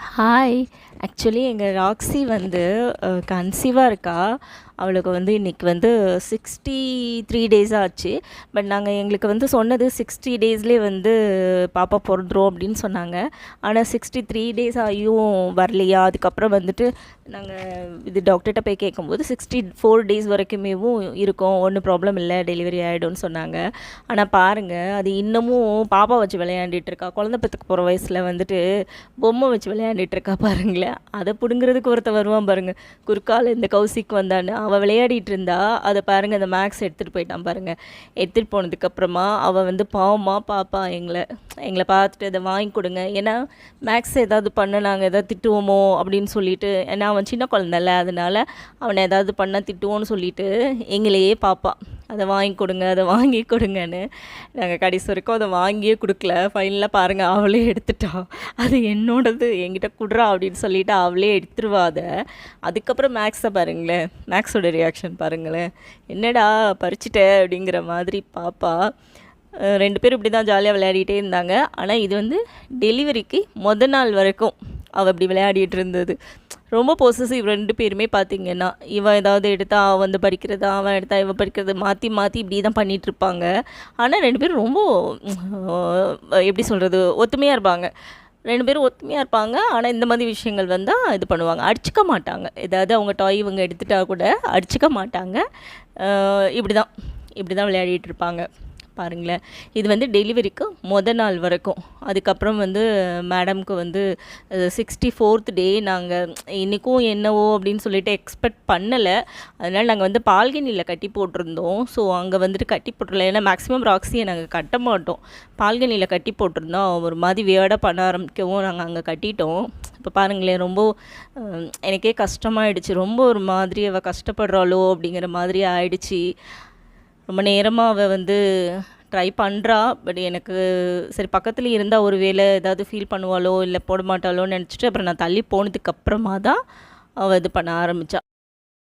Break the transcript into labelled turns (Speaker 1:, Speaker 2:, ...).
Speaker 1: Hi actually எங்கள் Roxy வந்து கன்சீவாக இருக்கா? அவளுக்கு வந்து இன்றைக்கி வந்து சிக்ஸ்டி த்ரீ டேஸ் ஆச்சு. பட் நாங்கள் எங்களுக்கு வந்து சொன்னது சிக்ஸ்டி டேஸ்லேயே வந்து பாப்பா பிறந்துரும் அப்படின்னு சொன்னாங்க. ஆனால் சிக்ஸ்டி த்ரீ டேஸ் ஆகியும் வரலையா? அதுக்கப்புறம் வந்துட்டு நாங்கள் இது டாக்டர்கிட்ட போய் கேட்கும்போது சிக்ஸ்டி ஃபோர் டேஸ் வரைக்குமேவும் இருக்கும். ஒன்றும் ப்ராப்ளம் இல்லை டெலிவரி ஆகிடும்னு சொன்னாங்க. ஆனால் பாருங்கள் அது இன்னமும் பாப்பா வச்சு விளையாண்டுட்டு இருக்கா. குழந்த பத்துக்கு போகிற வயசில் வந்துட்டு பொம்மை வச்சு விளையாண்டுட்டு இருக்கா பாருங்களேன். அதை பிடுங்கிறதுக்கு ஒருத்தன் வருவான் பாருங்கள் குறுக்கால் இந்த கௌசிக்கு வந்தான்னு அவள் விளையாடிட்டு இருந்தா அதை பாருங்க அந்த மேக்ஸ் எடுத்துகிட்டு போயிட்டான் பாருங்க. எடுத்துகிட்டு போனதுக்கப்புறமா அவள் வந்து பாவமா பாப்பா எங்களை. எங்களை பார்த்துட்டு அதை வாங்கி கொடுங்க. ஏன்னா மேக்ஸ் ஏதாவது பண்ண நாங்கள் எதாவது திட்டுவோமோ அப்படின்னு சொல்லிட்டு ஏன்னா அவன் சின்ன குழந்தைல அதனால அவனை ஏதாவது பண்ணால் திட்டுவோன்னு சொல்லிட்டு எங்களையே பார்ப்பான் அதை வாங்கி கொடுங்க அதை வாங்கி கொடுங்கன்னு. நாங்கள் கடைசி வரைக்கும் அதை வாங்கியே கொடுக்கல. ஃபைனலாக பாருங்கள் அவளே எடுத்துட்டா. அது என்னோடது என்கிட்ட குடுறா அப்படின்னு சொல்லிட்டு அவளே எடுத்துருவா அதை. அதுக்கப்புறம் மேக்ஸை பாருங்களேன் மேக்ஸோட ரியாக்ஷன் பாருங்களேன். என்னடா பறிச்சிட்ட? அப்படிங்கிற மாதிரி பாப்பா. ரெண்டு பேரும் இப்படி தான் ஜாலியாக விளையாடிட்டே இருந்தாங்க. ஆனால் இது வந்து டெலிவரிக்கு மொதல் நாள் வரைக்கும் அவள் இப்படி விளையாடிட்டு இருந்தது. ரொம்ப பொசசிவ் ரெண்டு பேருமே பார்த்தீங்கன்னா இவன் ஏதாவது எடுத்தா அவன் வந்து படிக்கிறதா அவன் எடுத்தா இவன் படிக்கிறது மாற்றி மாற்றி இப்படி தான் பண்ணிகிட்டு இருப்பாங்க ஆனால் ரெண்டு பேரும் ரொம்ப எப்படி சொல்கிறது ஒத்துமையாக இருப்பாங்க. ரெண்டு பேரும் ஒத்துமையாக இருப்பாங்க. ஆனால் இந்த மாதிரி விஷயங்கள் வந்தால் இது பண்ணுவாங்க. அடிச்சுக்க மாட்டாங்க. ஏதாவது அவங்க டாய் இவங்க எடுத்துட்டா கூட அடிச்சுக்க மாட்டாங்க. இப்படி தான் இப்படி தான் விளையாடிட்டு இருப்பாங்க பாருங்களேன். இது வந்து டெலிவரிக்கு மொதல் நாள் வரைக்கும். அதுக்கப்புறம் வந்து மேடம்க்கு வந்து சிக்ஸ்டி ஃபோர்த் டே நாங்கள் இன்றைக்கும் என்னவோ அப்படின்னு சொல்லிட்டு எக்ஸ்பெக்ட் பண்ணலை. அதனால் நாங்கள் வந்து பால்கனியில் கட்டி போட்டிருந்தோம். ஸோ அங்கே வந்துட்டு கட்டி போட்டுருல ஏன்னா மேக்ஸிமம் ராக்ஸியை நாங்கள் கட்ட மாட்டோம். பால்கனியில் கட்டி போட்டிருந்தோம். ஒரு மாதிரி வியர்டாக பண்ண ஆரம்பிக்கவும் நாங்கள் அங்கே கட்டிட்டோம். இப்போ பாருங்களேன் ரொம்ப எனக்கே கஷ்டமாயிடுச்சு. ரொம்ப ஒரு மாதிரி அவள் கஷ்டப்படுறாளோ அப்படிங்கிற மாதிரி ஆயிடுச்சு. ரொம்ப நேரமாக அவள் வந்து ட்ரை பண்ணுறா பட் எனக்கு சரி பக்கத்தில் இருந்தால் ஒரு வேளை ஏதாவது ஃபீல் பண்ணுவாளோ இல்லை போட மாட்டாளோன்னு நினச்சிட்டு அப்புறம் நான் தள்ளி போனதுக்கப்புறமா தான் அவள் இது பண்ண ஆரம்பித்தா